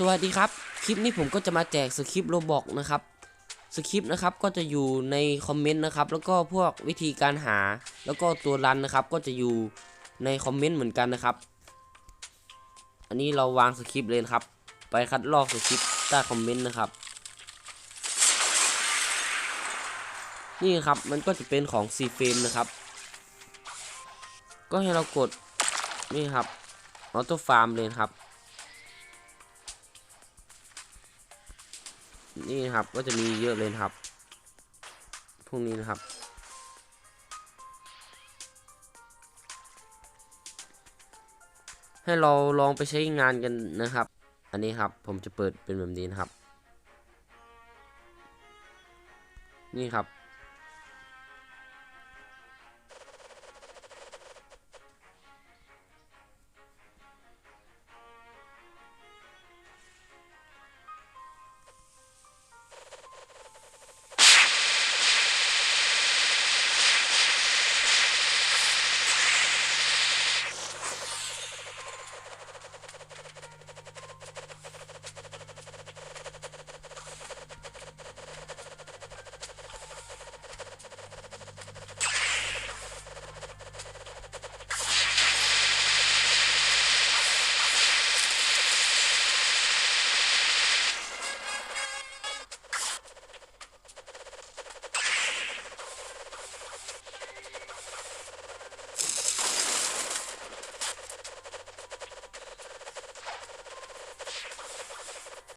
สวัสดีครับ คลิปนี้ผมก็จะมาแจกสคริปต์โรบอกนะครับ สคริปต์นะครับก็จะอยู่ในคอมเมนต์นะครับ แล้วก็พวกวิธีการหา แล้วก็ตัวรันนะครับ ก็จะอยู่ในคอมเมนต์เหมือนกันนะครับ อันนี้เราวางสคริปต์เลยครับ ไปคัดลอกสคริปต์ใต้คอมเมนต์นะครับ นี่ครับมันก็จะเป็นของ C frame นะครับ ก็ให้เรากดนี่ครับออโต้ฟาร์มเลยครับ นี่นะครับก็จะมีเยอะเลยครับ พวกนี้นะครับให้เราลองไปใช้งานกันนะครับ อันนี้ครับผมจะเปิดเป็นแบบนี้นะครับ นี่ครับ